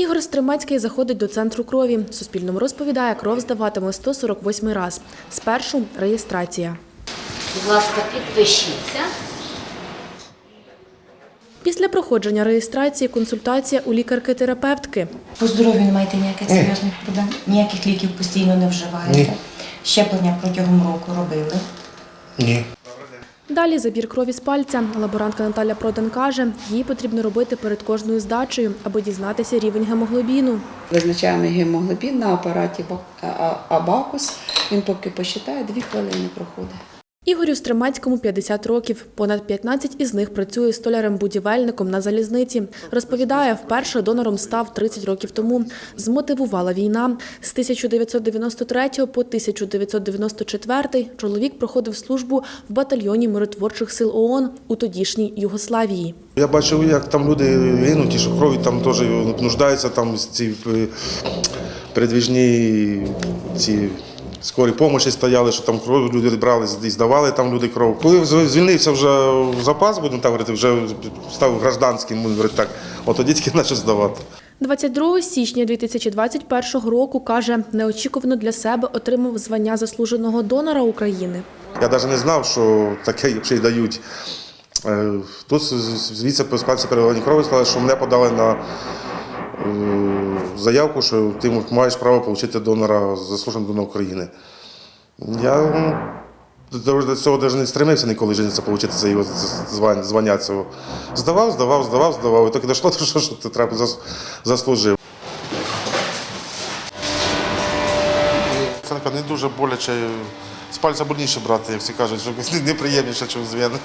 Ігор Стримацький заходить до центру крові. Суспільному розповідає, кров здаватиме 148 раз. Спершу реєстрація. Будь ласка, підпишіться. Після проходження реєстрації консультація у лікарки-терапевтки. По здоров'ю не маєте ніяких серйозних проблем, ніяких ліків постійно не вживаєте. Ні. Щеплення протягом року робили. Ні. Далі забір крові з пальця. Лаборантка Наталя Продан каже, її потрібно робити перед кожною здачею, аби дізнатися рівень гемоглобіну. Визначаємо гемоглобін на апараті Абакус. Він поки посчитає, дві хвилини проходить. Ігорю Стримацькому 50 років. Понад 15 із них працює столярем-будівельником на залізниці. Розповідає, вперше донором став 30 років тому. Змотивувала війна. З 1993 по 1994 чоловік проходив службу в батальйоні миротворчих сил ООН у тодішній Югославії. Я бачив, як там люди гинуть, що крові там теж нуждаються, там ці е, передвіжні ці скорі помощі стояли, що там кров люди брали і здавали там люди кров. Коли звільнився вже в запас, будемо так говорити, вже став гражданським, говорити так, от тоді тільки почав здавати. 22 січня 2021 року, каже, неочікувано для себе отримав звання заслуженого донора України. Я навіть не знав, що таке ще й дають. Е, Тут звідси переливання крові сказали, що мене подали на заявку, що ти маєш право отримати донора заслуженого донора України. Я до цього навіть не стремився ніколи в отримати це його звання, цього. Здавав, здавав, здавав, здавав. І так і дійшло, що, ти треба заслужив. Не дуже боляче. З пальця больніше брати, як всі кажуть, що неприємніше, ніж з вени.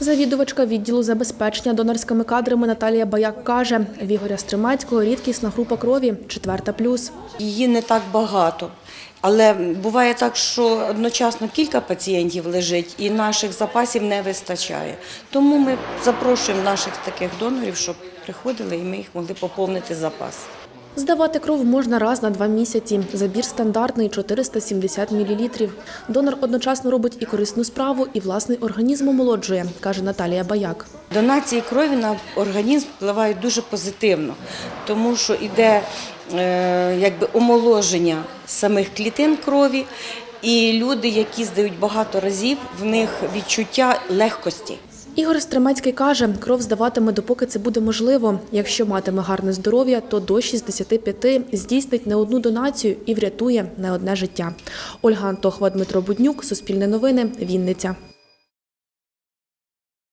Завідувачка відділу забезпечення донорськими кадрами Наталія Баяк каже, в Ігоря Стримацького рідкісна група крові четверта плюс. Її не так багато. Але буває так, що одночасно кілька пацієнтів лежить і наших запасів не вистачає. Тому ми запрошуємо наших таких донорів, щоб приходили і ми їх могли поповнити запас. Здавати кров можна раз на два місяці. Забір стандартний 470 мл. Донор одночасно робить і корисну справу, і власний організм омолоджує, каже Наталія Баяк. Донації крові на організм впливають дуже позитивно, тому що йде е, якби омоложення самих клітин крові, і люди, які здають багато разів, в них відчуття легкості. Ігор Стремецький каже, кров здаватиме, допоки це буде можливо. Якщо матиме гарне здоров'я, то до 65 здійснить не одну донацію і врятує не одне життя. Ольга Антохова, Дмитро Буднюк, Суспільне новини, Вінниця.